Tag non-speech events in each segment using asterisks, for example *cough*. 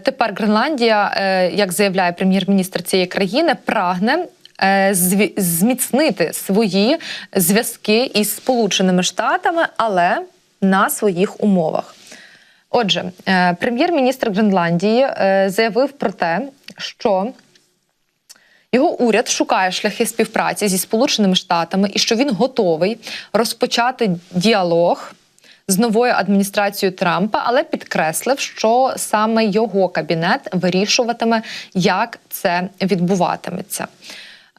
Тепер Гренландія, е, як заявляє прем'єр-міністр цієї країни, прагне. е, Зміцнити свої зв'язки із Сполученими Штатами, але на своїх умовах. Отже, е, прем'єр-міністр Гренландії заявив про те, що його уряд шукає шляхи співпраці зі Сполученими Штатами і що він готовий розпочати діалог з новою адміністрацією Трампа, але підкреслив, що саме його кабінет вирішуватиме, як це відбуватиметься.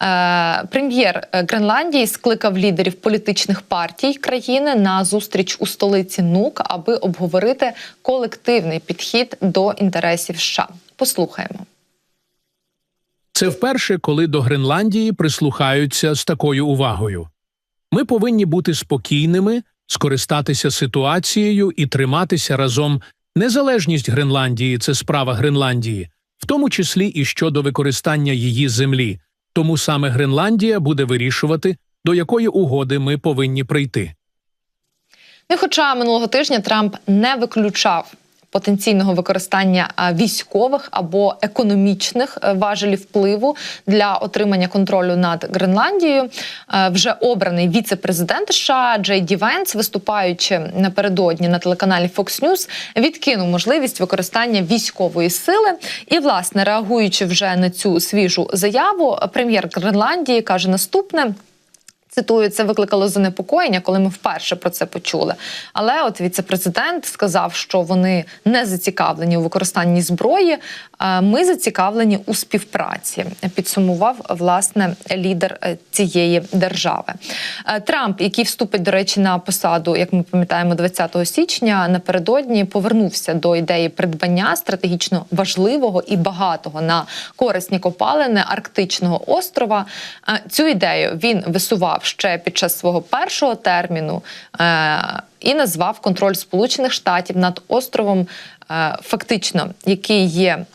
Е, Прем'єр е, Гренландії скликав лідерів політичних партій країни на зустріч у столиці НУК, аби обговорити колективний підхід до інтересів США. Послухаємо. Це вперше, коли до Гренландії прислухаються з такою увагою. Ми повинні бути спокійними, скористатися ситуацією і триматися разом. Незалежність Гренландії це справа Гренландії, в тому числі і щодо використання її землі. Тому саме Гренландія буде вирішувати, до якої угоди ми повинні прийти. Ну, і хоча минулого тижня Трамп не виключав потенційного використання військових або економічних е, важелів впливу для отримання контролю над Гренландією, е, вже обраний віце-президент США Джей Ді Венс, виступаючи напередодні на телеканалі Fox News, відкинув можливість використання військової сили. І, власне, реагуючи вже на цю свіжу заяву, прем'єр Гренландії каже наступне. Цитую, це викликало занепокоєння, коли ми вперше про це почули. Але от віце-президент сказав, що вони не зацікавлені у використанні зброї. а Ми зацікавлені у співпраці. Підсумував власне лідер е, цієї держави. Е, Трамп, який вступить до речі на посаду, як ми пам'ятаємо, 20 січня напередодні повернувся до ідеї придбання стратегічно важливого і багатого на корисні копалини арктичного острова. Е, Цю ідею він висував ще під час свого першого терміну е, і назвав контроль Сполучених Штатів над островом, е, фактично, який є.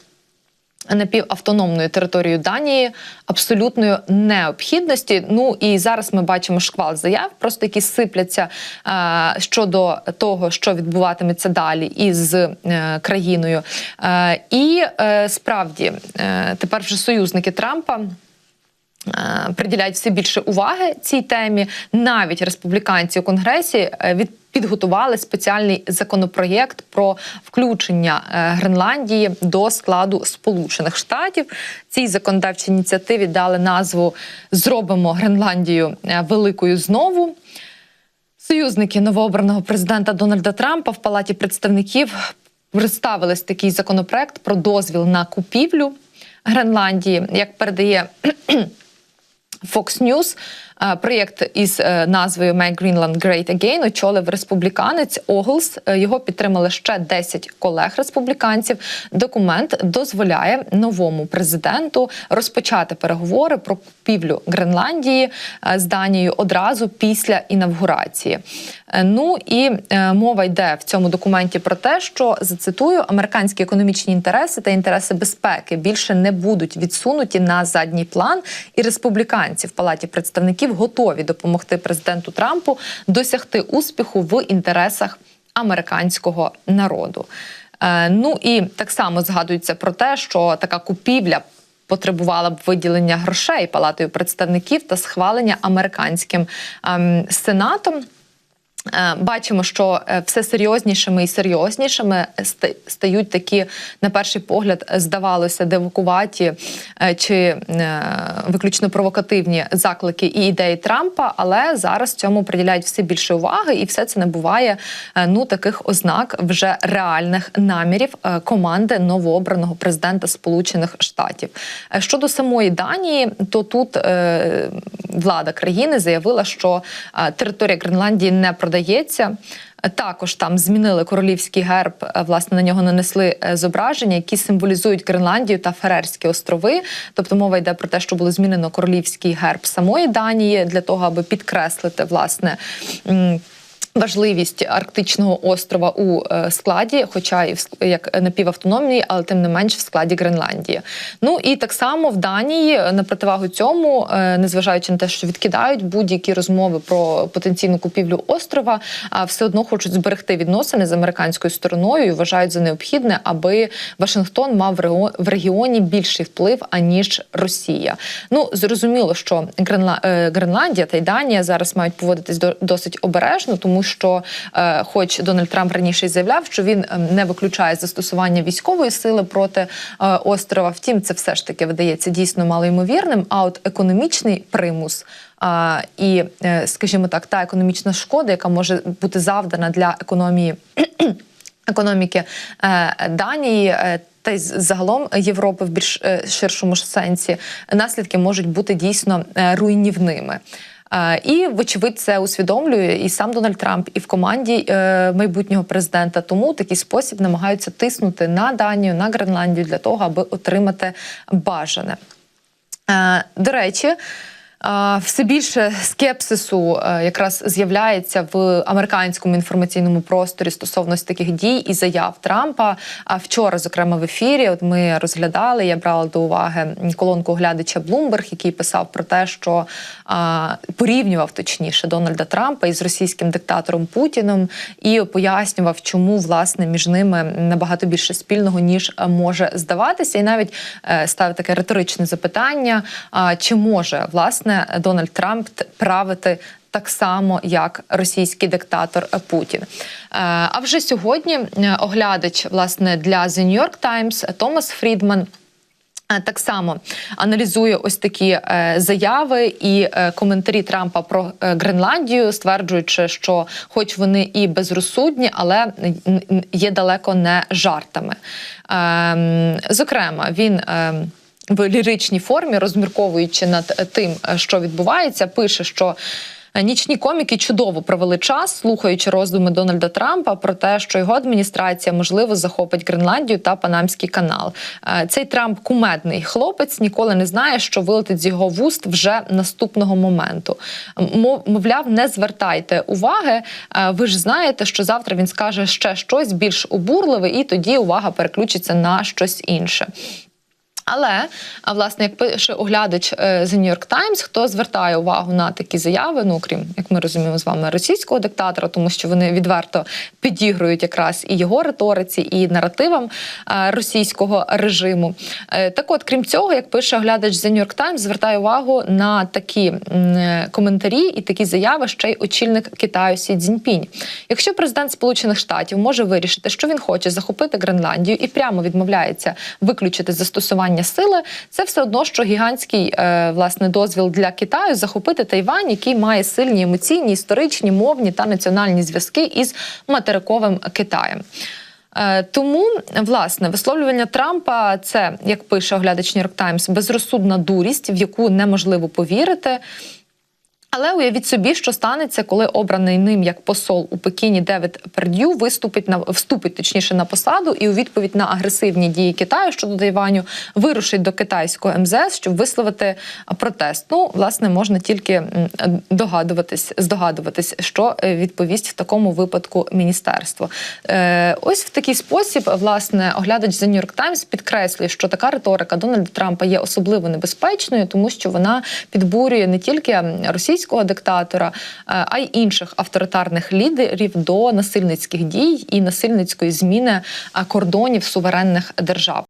Напівавтономною територією Данії абсолютною необхідності. Ну і зараз ми бачимо шквал заяв, просто які сипляться е, щодо того, що відбуватиметься далі із е, країною. Е, і е, справді е, тепер вже союзники Трампа. Е, Приділяють все більше уваги цій темі. Навіть республіканці у конгресі е, від підготували спеціальний законопроєкт про включення е, Гренландії до складу Сполучених Штатів. Цій законодавчій ініціативі дали назву Зробимо Гренландію великою знову. Союзники новообраного президента Дональда Трампа в палаті представників представили такий законопроект про дозвіл на купівлю Гренландії, як передає Fox News. Проєкт із е, назвою Make Greenland Great Again очолив республіканець Оглс. Е, Його підтримали ще 10 колег республіканців. Документ дозволяє новому президенту розпочати переговори про купівлю Гренландії е, з Данією одразу після інавгурації. Ну і мова йде в цьому документі про те, що зацитую американські економічні інтереси та інтереси безпеки більше не будуть відсунуті на задній план, і республіканці в палаті представників готові допомогти президенту Трампу досягти успіху в інтересах американського народу. Е, Ну і так само згадується про те, що така купівля. Потребувала б виділення грошей палатою представників та схвалення американським ем, сенатом. Е, Бачимо, що е, все серйознішими і серйознішими ста- стають такі, на перший погляд, здавалося, девакуваті е, чи виключно провокативні заклики і ідеї Трампа, але зараз цьому приділяють все більше уваги, і все це набуває ну таких ознак вже реальних намірів команди новообраного президента Сполучених Штатів. Щодо самої Данії, то тут влада країни заявила, що територія Гренландії не продається. Також там змінили королівський герб. е, Власне на нього нанесли е, зображення, які символізують Гренландію та Ферерські острови. Тобто мова йде про те, що було змінено королівський герб самої Данії для того, аби підкреслити власне. Важливість арктичного острова у е, складі, хоча і в як напівавтономний, але тим не менш в складі Гренландії. Ну і так само в Данії е, на противагу цьому, е, незважаючи на те, що відкидають будь-які розмови про потенційну купівлю острова, а все одно хочуть зберегти відносини з американською стороною і вважають за необхідне, аби Вашингтон мав в регіоні більший вплив аніж Росія. Ну зрозуміло, що Гренла... Гренландія та й Данія зараз мають поводитись до- досить обережно, тому що, е, хоч Дональд Трамп раніше заявляв, що він е, не виключає застосування військової сили проти е, острова. Втім, це все ж таки видається дійсно малоймовірним. А от економічний примус. А, і, е, скажімо так, та економічна шкода, яка може бути завдана для економії *clears throat* економіки Данії. Та й загалом Європи в більш ширшому сенсі наслідки можуть бути дійсно руйнівними. Е, І, вочевидь, це усвідомлює і сам Дональд Трамп, і в команді е, майбутнього президента. Тому такий спосіб намагаються тиснути на Данію, на Гренландію для того, аби отримати бажане. Е, До речі, все більше скепсису е, якраз з'являється в американському інформаційному просторі стосовно таких дій і заяв Трампа. А вчора, зокрема, в ефірі, от ми розглядали, я брала до уваги колонку оглядача Bloomberg, який писав про те, що а, порівнював точніше Дональда Трампа із російським диктатором Путіном і пояснював, чому власне між ними набагато більше спільного ніж може здаватися, і навіть е, ставив таке риторичне запитання: а, чи може власне Дональд Трамп правити? Так само, як російський диктатор Путін. Е, А вже сьогодні оглядач власне для The New York Times Томас Фрідман Е, Так само аналізує ось такі е, заяви і коментарі Трампа про Гренландію, стверджуючи, що, хоч вони і безрозсудні, але є далеко не жартами. Ем, зокрема, він. В ліричній формі, розмірковуючи над е, тим, е, що відбувається, пише, що е, нічні коміки чудово провели час, слухаючи роздуми Дональда Трампа про те, що його адміністрація можливо захопить Гренландію та Панамський канал. Цей Трамп кумедний хлопець ніколи не знає, що вилетить з його вуст вже наступного моменту. Мов- Мовляв, не звертайте уваги. Ви ж знаєте, що завтра він скаже ще щось більш обурливе, і тоді увага переключиться на щось інше. Але а, власне, як пише оглядач е, The New York Times, хто звертає увагу на такі заяви, ну крім як ми розуміємо з вами російського диктатора, тому що вони відверто підігрують якраз і його риториці, і наративам е, російського режиму. Е, Так, от, крім цього, як пише оглядач The New York Times, звертає увагу на такі коментарі і такі заяви ще й очільник Китаю Сі Цзіньпінь. Якщо президент Сполучених Штатів може вирішити, що він хоче захопити Гренландію і прямо відмовляється виключити застосування сили, це все одно, що гігантський е, власне дозвіл для Китаю захопити Тайвань, який має сильні емоційні, історичні, мовні та національні зв'язки із материковим Китаєм. Е, Тому власне висловлювання Трампа це, як пише оглядач York Times, безрозсудна дурість, в яку неможливо повірити. Але уявіть собі, що станеться, коли обраний ним як посол у Пекіні Девід Пердю виступить на вступить точніше на посаду, і у відповідь на агресивні дії Китаю щодо Тайваню вирушить до китайського МЗС, щоб висловити протест. Ну, власне, можна тільки догадуватись, здогадуватись, що е, відповість в такому випадку міністерство. Е, ось в такий спосіб, власне, оглядач The New York Times підкреслює, що така риторика Дональда Трампа є особливо небезпечною, тому що вона підбурює не тільки російського диктатора, е, а й інших авторитарних лідерів до насильницьких дій і насильницької зміни е, кордонів суверенних держав.